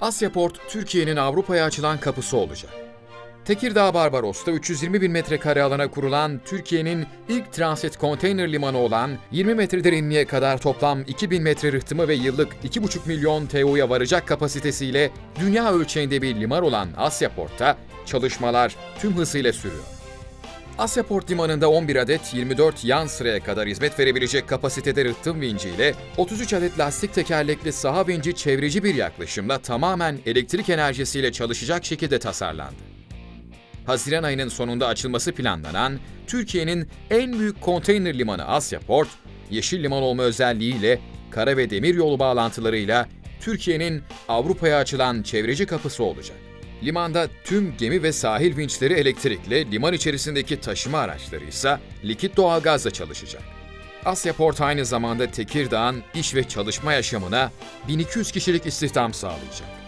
Asyaport, Türkiye'nin Avrupa'ya açılan kapısı olacak. Tekirdağ Barbaros'ta 320 bin metrekare alana kurulan Türkiye'nin ilk transit konteyner limanı olan 20 metre derinliğe kadar toplam 2000 metre rıhtımı ve yıllık 2,5 milyon TEU'ya varacak kapasitesiyle dünya ölçeğinde bir liman olan Asyaport'ta çalışmalar tüm hızıyla sürüyor. Asyaport Limanı'nda 11 adet 24 yan sıraya kadar hizmet verebilecek kapasitede rıhtım vinci ile 33 adet lastik tekerlekli saha vinci çevreci bir yaklaşımla tamamen elektrik enerjisiyle çalışacak şekilde tasarlandı. Haziran ayının sonunda açılması planlanan Türkiye'nin en büyük konteyner limanı Asyaport, yeşil liman olma özelliğiyle kara ve demir yolu bağlantılarıyla Türkiye'nin Avrupa'ya açılan çevreci kapısı olacak. Limanda tüm gemi ve sahil vinçleri elektrikli, liman içerisindeki taşıma araçları ise likit doğalgazla çalışacak. Asyaport aynı zamanda Tekirdağ'ın iş ve çalışma yaşamına 1200 kişilik istihdam sağlayacak.